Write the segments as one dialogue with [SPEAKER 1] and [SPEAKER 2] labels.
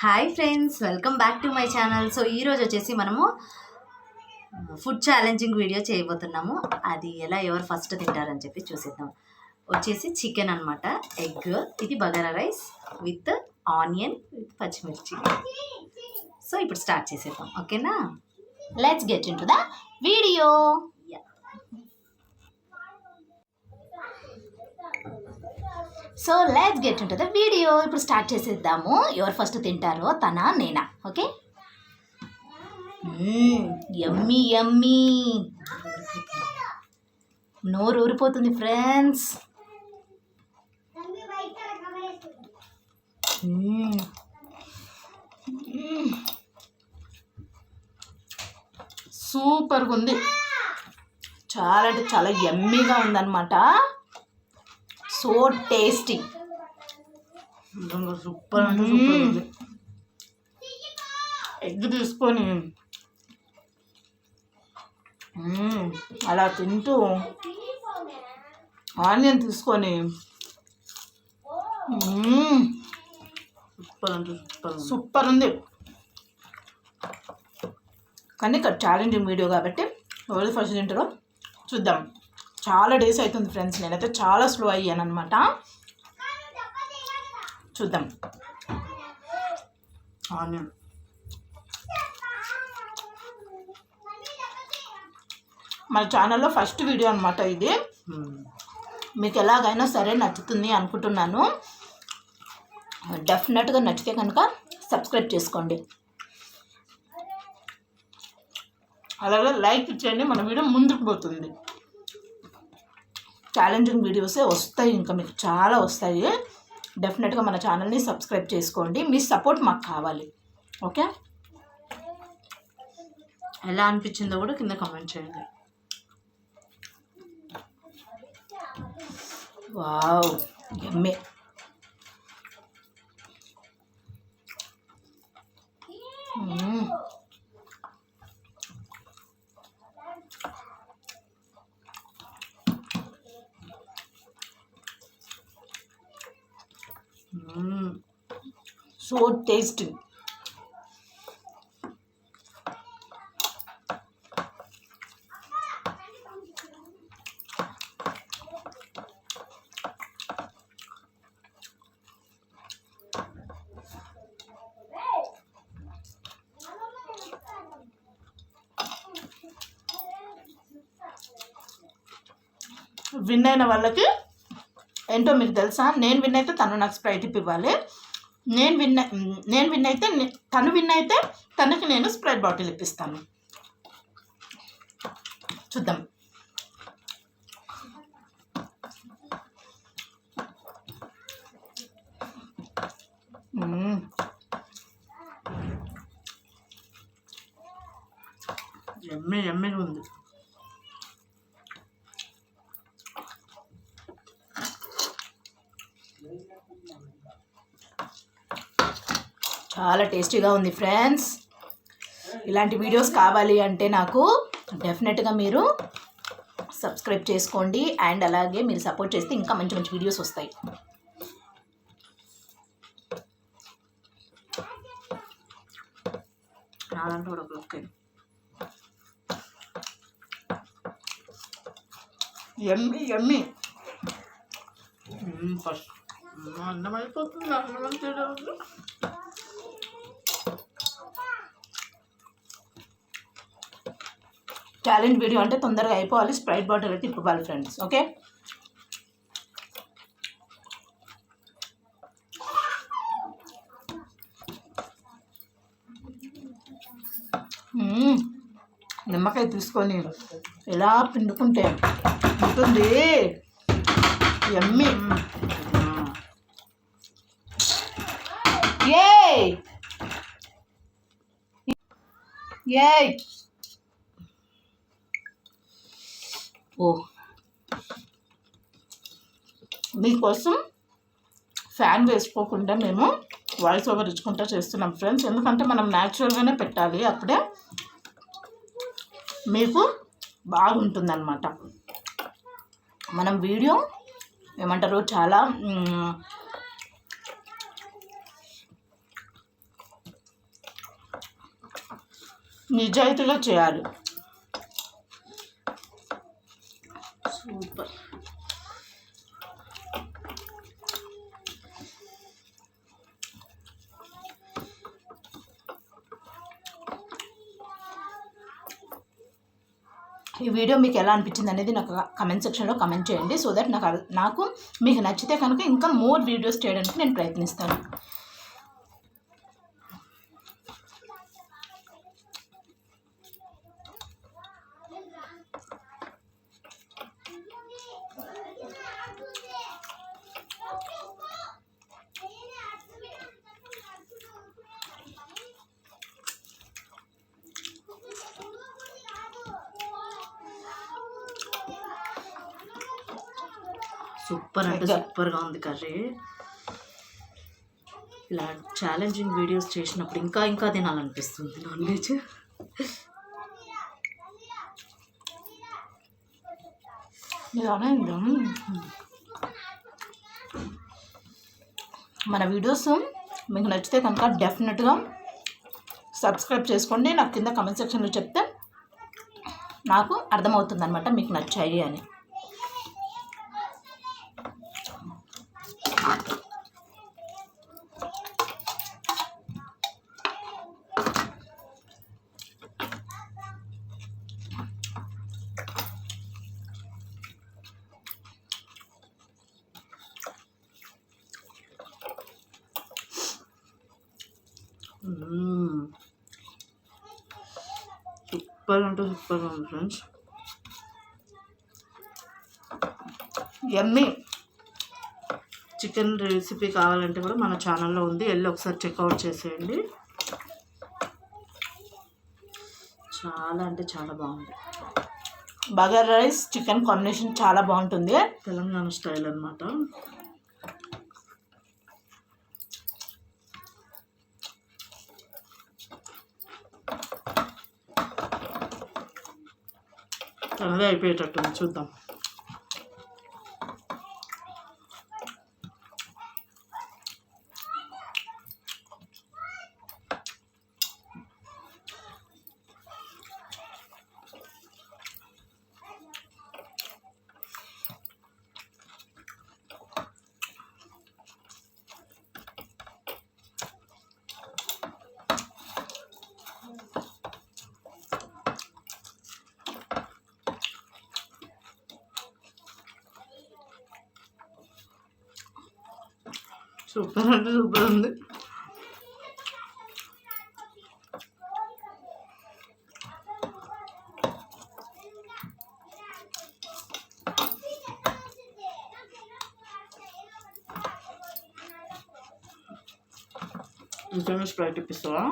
[SPEAKER 1] Hi friends welcome back to my channel so ఈరోజు వచ్చేసి మనము ఫుడ్ ఛాలెంజింగ్ వీడియో చేయబోతున్నాము. అది ఎలా ఎవరు ఫస్ట్ తింటారని చెప్పి చూసేద్దాం. వచ్చేసి చికెన్ అనమాట ఎగ్ ఇది bagara rice with onion with పచ్చిమిర్చి. సో ఇప్పుడు స్టార్ట్ చేసేద్దాం. ఓకేనా let's get in to the video so let's get ఉంటుంది టు ద వీడియో ఇప్పుడు స్టార్ట్ చేసేద్దాము. ఎవరు ఫస్ట్ తింటారో తన నేనా? ఓకే ఎమ్మీ ఎమ్మీ నోరు ఊరిపోతుంది ఫ్రెండ్స్
[SPEAKER 2] సూపర్గా ఉంది. చాలా అంటే చాలా ఎమ్మీగా ఉందన్నమాట. So tasty.
[SPEAKER 1] సూపర్ అంటే సూపర్ ఉంది.
[SPEAKER 2] ఎగ్ తీసుకొని. అలా తింటూ ఆనియన్ తీసుకొని.
[SPEAKER 1] సూపర్ అంటే సూపర్
[SPEAKER 2] సూపర్ ఉంది. కానీ ఇక్కడ ఛాలెంజింగ్ వీడియో కాబట్టి ఎవరు ఫస్ట్ తింటారో చూద్దాం. చాలా డేస్ అవుతుంది ఫ్రెండ్స్ నేనైతే చాలా స్లో అయ్యాను అనమాట చూద్దాం.
[SPEAKER 1] ఆనియన్.
[SPEAKER 2] మన ఛానల్లో ఫస్ట్ వీడియో అనమాట ఇది. మీకు ఎలాగైనా సరే నచ్చుతుంది అనుకుంటున్నాను. డెఫినెట్గా నచ్చితే కనుక సబ్స్క్రైబ్ చేసుకోండి. అలాగే లైక్ ఇచ్చేయండి మన వీడియో ముందుకు పోతుంది ఛాలెంజింగ్ వీడియోసే వస్తాయి ఇంకా మీకు చాలా వస్తాయి. డెఫినెట్గా మన ఛానల్ని సబ్స్క్రైబ్ చేసుకోండి. మీ సపోర్ట్ మాకు కావాలి. ఓకే
[SPEAKER 1] ఎలా అనిపించిందో కూడా కింద కామెంట్ చేయండి.
[SPEAKER 2] వావ్ ఎమ్మే మ్మ్.
[SPEAKER 1] మ్మ్.
[SPEAKER 2] So tasty. విన్ అయిన వాళ్ళకి ఏంటో మీకు తెలుసా? నేను విన్ అయితే తను నాకు స్ప్రైట్ ఇప్పి ఇవ్వాలి నేను విన్ నేను విన్ అయితే నే- తను విన్ అయితే తనకి నేను స్ప్రైట్ బాటిల్ ఇప్పిస్తాను. చూద్దాం. మ్మ్.
[SPEAKER 1] ఎమ్మె ఉంది.
[SPEAKER 2] చాలా టేస్టీగా ఉంది ఫ్రెండ్స్. ఇలాంటి వీడియోస్ కావాలి అంటే నాకు డెఫినెట్గా మీరు సబ్స్క్రైబ్ చేసుకోండి. అండ్ అలాగే మీరు సపోర్ట్ చేస్తే ఇంకా మంచి మంచి వీడియోస్ వస్తాయి.
[SPEAKER 1] కూడా ఒక
[SPEAKER 2] ఎమ్మి ఎమ్మి.
[SPEAKER 1] ఫస్ట్. అన్నం అయిపోతుంది అన్నం
[SPEAKER 2] ఛాలెంజ్ వీడియో అంటే తొందరగా అయిపోవాలి. స్ప్రైట్ బాటిల్ అయితే ఇవ్వాలి ఫ్రెండ్స్. ఓకే? నిమ్మకాయ తీసుకొని ఎలా పిండుకుంటే ఉంటుంది. ఎమ్మి. ఏయ్! ఏయ్! ఓ మీకోసం ఫ్యాన్ వేసుకోకుండా మేము వాయిస్ ఓవర్ ఇచ్చుకుంటా చేస్తున్నాం ఫ్రెండ్స్. ఎందుకంటే మనం న్యాచురల్గానే పెట్టాలి. అప్పుడే మీకు బాగుంటుందన్నమాట. మనం వీడియో ఏమంటారు? చాలా నిజాయితీగా చేయాలి. ఈ వీడియో మీకు ఎలా అనిపించింది అనేది నాకు కమెంట్ సెక్షన్లో కమెంట్ చేయండి. సో దట్ నాకు నాకు మీకు నచ్చితే కనుక ఇంకా మోర్ వీడియోస్ చేయడానికి నేను ప్రయత్నిస్తాను.
[SPEAKER 1] సూపర్ అంటే సూపర్గా ఉంది కర్రీ. ఇలా ఛాలెంజింగ్ వీడియోస్ చేసినప్పుడు ఇంకా ఇంకా తినాలనిపిస్తుంది నాన్ వెజ్?
[SPEAKER 2] మన వీడియోస్ మీకు నచ్చితే కనుక డెఫినెట్గా సబ్స్క్రైబ్ చేసుకోండి. నాకు కింద కమెంట్ సెక్షన్లో చెప్తే నాకు అర్థమవుతుంది అనమాట మీకు నచ్చాయి అని.
[SPEAKER 1] సూపర్ అంటే సూపర్గా ఉంది ఫ్రెండ్స్.
[SPEAKER 2] ఎమ్మి
[SPEAKER 1] చికెన్ రెసిపీ కావాలంటే కూడా మన ఛానల్లో ఉంది. వెళ్ళి ఒకసారి చెక్అవుట్ చేసేయండి. చాలా అంటే చాలా బాగుంది.
[SPEAKER 2] బగర్ రైస్ చికెన్ కాంబినేషన్ చాలా బాగుంటుంది.
[SPEAKER 1] తెలంగాణ స్టైల్ అనమాట తనదే అయిపోయేటట్టుంది. చూద్దాం. సూపర్ అంటే సూపర్ ఉంది నిజంగా స్ప్రైట్ ఇప్పిస్తావా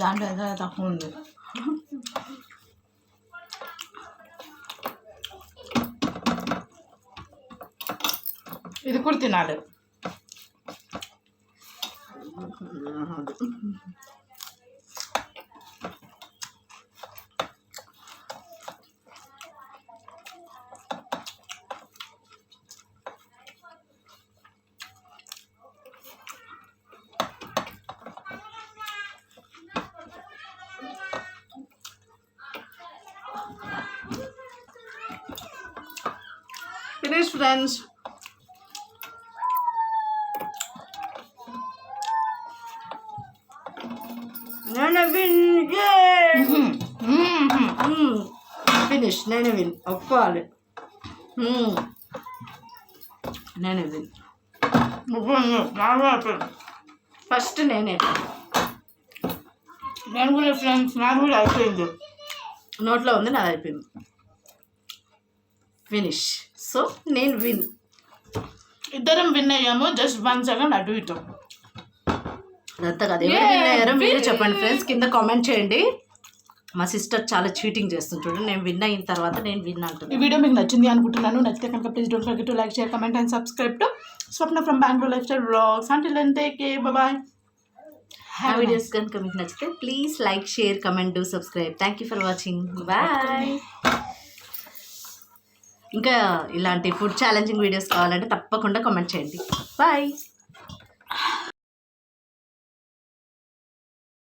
[SPEAKER 2] దాంట్లో ఏదో తక్కువ ఉంది ఇది కూడా తినాలి
[SPEAKER 1] ఫినిష్ ఫ్రెండ్స్ నేను ఫినిష్ నేను విన్ ఒప్పుకోవాలి. నేనే విన్ ఫస్ట్ నేనే
[SPEAKER 2] నేను కూడా ఫ్రెండ్స్ నాకు కూడా అయిపోయింది.
[SPEAKER 1] నోట్లో ఉంది నాది అయిపోయింది. ఫినిష్ సో నేను విన్
[SPEAKER 2] ఇద్దరం విన్ అయ్యాము జస్ట్ వన్ సెకండ్ అటు ఇటు.
[SPEAKER 1] అదంతా కదా ఎవరు విన్ అయ్యారో మీరే చెప్పండి ఫ్రెండ్స్ కింద కామెంట్ చేయండి. మా సిస్టర్ చాలా చీటింగ్ చేస్తుంది. చూడండి నేను విన్ అయిన తర్వాత నేను విన్
[SPEAKER 2] ఈ
[SPEAKER 1] అంటున్నాను
[SPEAKER 2] వీడియో మీకు నచ్చింది అనుకుంటున్నాను. నచ్చితే కనుక please don't forget to like share comment and subscribe to Swapna from Bengaluru lifestyle blogs అంటే లెంతే కే బాయ్
[SPEAKER 1] ఆ వీడియోస్ కనుక మీకు నచ్చితే please like share comment subscribe thank you for watching bye ఇంకా ఇలాంటి ఫుడ్ ఛాలెంజింగ్ వీడియోస్ కావాలంటే తప్పకుండా కామెంట్ చేయండి. బాయ్